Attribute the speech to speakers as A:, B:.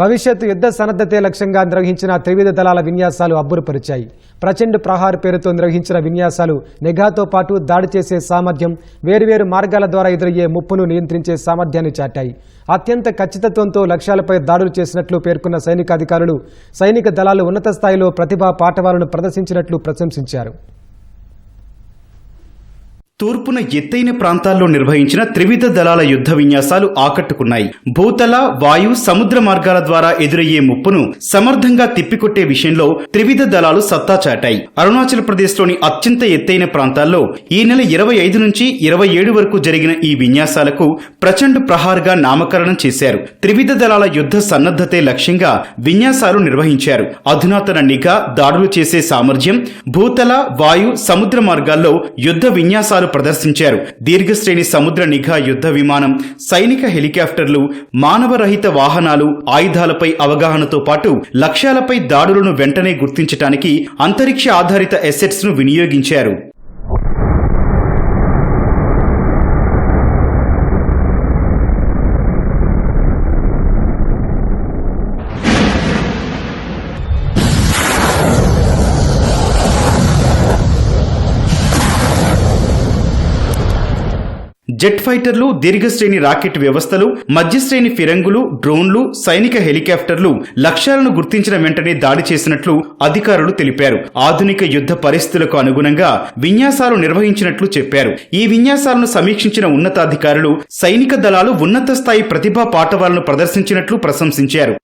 A: భవిష్యత్తు యుద్ధ సన్నద్ధతే లక్ష్యంగా నిర్వహించిన త్రివిధ దళాల విన్యాసాలు అబ్బురపరిచాయి. ప్రచండ్ ప్రహార్ పేరుతో నిర్వహించిన విన్యాసాలు నిఘాతో పాటు దాడి చేసే సామర్థ్యం వేర్వేరు మార్గాల ద్వారా ఎదురయ్యే ముప్పును నియంత్రించే సామర్థ్యాన్ని చాటాయి. అత్యంత ఖచ్చితత్వంతో లక్ష్యాలపై దాడులు చేసినట్లు పేర్కొన్న సైనికాధికారులు సైనిక దళాలు ఉన్నత స్థాయిలో ప్రతిభా పాఠవాలను ప్రదర్శించినట్లు ప్రశంసించారు.
B: తూర్పున ఎత్తైన ప్రాంతాల్లో నిర్వహించిన త్రివిధ దళాల యుద్ధ విన్యాసాలు ఆకట్టుకున్నాయి. భూతల వాయు సముద్ర మార్గాల ద్వారా ఎదురయ్యే ముప్పును సమర్థంగా తిప్పికొట్టే విషయంలో త్రివిధ దళాలు సత్తా చాటాయి. అరుణాచల్ ప్రదేశ్లోని అత్యంత ఎత్తైన ప్రాంతాల్లో ఈ నెల ఇరవై ఐదు నుంచి ఇరవై ఏడు వరకు జరిగిన ఈ విన్యాసాలకు ప్రచండ్ ప్రహార్గా నామకరణం చేశారు. త్రివిధ దళాల యుద్ధ సన్నద్ధతే లక్ష్యంగా విన్యాసాలు నిర్వహించారు. అధునాతన నిఘా దాడులు చేసే సామర్థ్యం భూతల వాయు సముద్ర మార్గాల్లో యుద్ధ విన్యాసాలు ప్రదర్శించారు. దీర్ఘశ్రేణి సముద్ర నిఘా యుద్ధ విమానం సైనిక హెలికాప్టర్లు మానవరహిత వాహనాలు ఆయుధాలపై అవగాహనతో పాటు లక్ష్యాలపై దాడులను వెంటనే గుర్తించటానికి అంతరిక్ష ఆధారిత ఎసెట్స్ను వినియోగించారు. జెట్ ఫైటర్లు దీర్ఘశ్రేణి రాకెట్ వ్యవస్థలు మధ్యశ్రేణి ఫిరంగులు డ్రోన్లు సైనిక హెలికాప్టర్లు లక్ష్యాలను గుర్తించిన వెంటనే దాడి చేసినట్లు అధికారులు తెలిపారు. ఆధునిక యుద్ధ పరిస్థితులకు అనుగుణంగా విన్యాసాలు నిర్వహించినట్లు చెప్పారు. ఈ విన్యాసాలను సమీక్షించిన ఉన్నతాధికారులు సైనిక దళాలు ఉన్నత స్థాయి ప్రతిభా పాఠవాలను ప్రదర్శించినట్లు ప్రశంసించారు.